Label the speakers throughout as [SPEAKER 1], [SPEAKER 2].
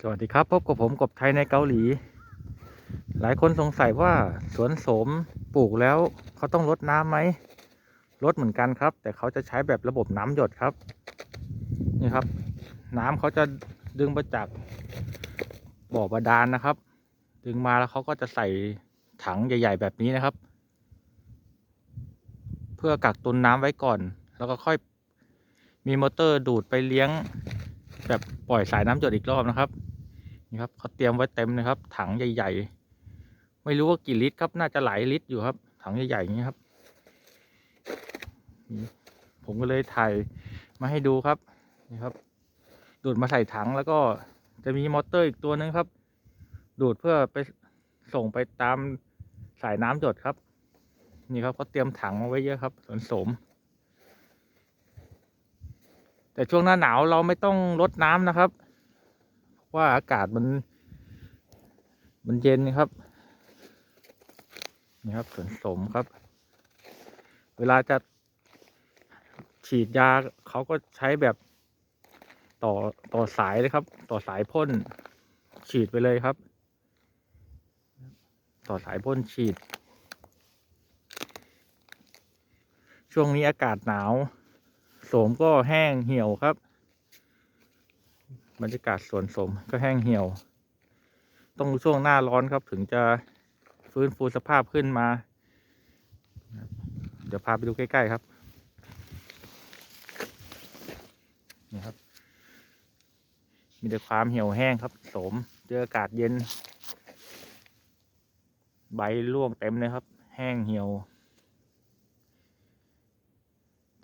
[SPEAKER 1] สวัสดีครับพบกับผมกบไทยในเกาหลี หลายคนสงสัยว่าสวนโสมปลูกแล้วเขาต้องรดน้ำไหมรดเหมือนกันครับ แต่เขาจะใช้แบบระบบน้ำหยดครับนี่ครับ น้ำเขาจะดึงมาจากบ่อบาดาลนะครับ ดึงมาแล้วเขาก็จะใส่ถังใหญ่ ๆ แบบนี้นะครับ เพื่อกักตุนน้ำไว้ก่อน แล้วก็ค่อยมีมอเตอร์ดูดไปเลี้ยง แบบปล่อยสายน้ำหยดอีกรอบนะครับ นี่ครับเขาเตรียมไว้เต็มเลยครับ ถังใหญ่ ๆ ไม่รู้ว่ากี่ลิตรครับ น่าจะหลายลิตรอยู่ครับ ถังใหญ่ๆอย่างนี้ครับ ผมก็เลยถ่ายมาให้ดูครับ นี่ครับ ดูดมาใส่ถังแล้วก็จะมีมอเตอร์อีกตัวนึงครับ ดูดเพื่อไปส่งไปตามสายน้ำหยดครับ นี่ครับเขาเตรียมถังมาไว้เยอะครับสวนสม แต่ช่วงหน้าหนาวเราไม่ต้องรดน้ำนะครับ เพราะว่าอากาศมัน มันเย็นครับนี่ครับสวนสมครับ เวลาจะฉีดยาเขาก็ใช้แบบต่อต่อสายเลยครับ ต่อสายพ่นฉีดไปเลยครับ ต่อสายพ่นฉีด ช่วงนี้อากาศหนาว สมก็แห้งเหี่ยวครับ บรรยากาศสวนสมก็แห้งเหี่ยว ต้องช่วงหน้าร้อนครับถึงจะฟื้นฟูสภาพขึ้นมา เดี๋ยวพาไปดูใกล้ ๆ ครับ นี่ครับ มีแต่ความเหี่ยวแห้งครับสมเจออากาศเย็น ใบร่วงเต็มเลยครับ แห้งเหี่ยว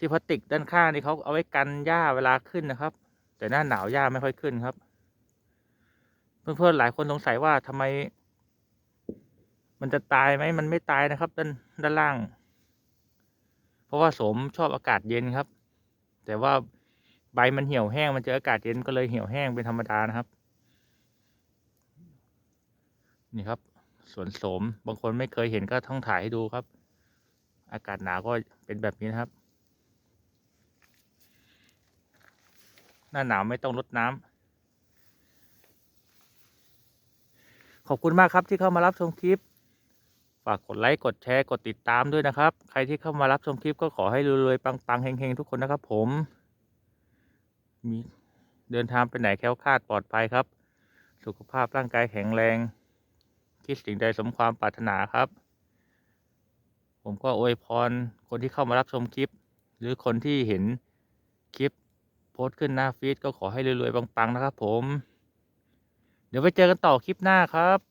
[SPEAKER 1] ที่พลาสติกด้านข้างนี่เขาเอาไว้กันหญ้าเวลาขึ้นนะครับ แต่หน้าหนาวหญ้าไม่ค่อยขึ้นครับ เพื่อนๆหลายคนสงสัยว่าทำไม มันจะตายไหมมันไม่ตายนะครับ ด้านด้านล่าง เพราะว่าสมชอบอากาศเย็นครับ แต่ว่าใบมันเหี่ยวแห้งมันเจออากาศเย็นก็เลยเหี่ยวแห้งเป็นธรรมดานะครับ นี่ครับสวนโสมบางคนไม่เคยเห็นก็ต้องถ่ายให้ดูครับ อากาศหนาวก็เป็นแบบนี้นะครับ หน้าหนาวไม่ต้องรดน้ำขอบคุณมากครับที่เข้ามารับชมคลิป ฝากกดไลค์กดแชร์กดติดตามด้วยนะครับ ใครที่เข้ามารับชมคลิปก็ขอให้รวยๆปังๆเฮงๆทุกคนนะครับผมมีเดินทางไปไหนแคล้วคลาดปลอดภัยครับ สุขภาพร่างกายแข็งแรง คิดสิ่งใดสมความปรารถนาครับ ผมก็อวยพรคนที่เข้ามารับชมคลิป หรือคนที่เห็นคลิป พสต์ขึ้นหน้าฟีดก็ขอให้รวยๆปังๆนะครับผม เดี๋ยวไปเจอกันต่อคลิปหน้าครับ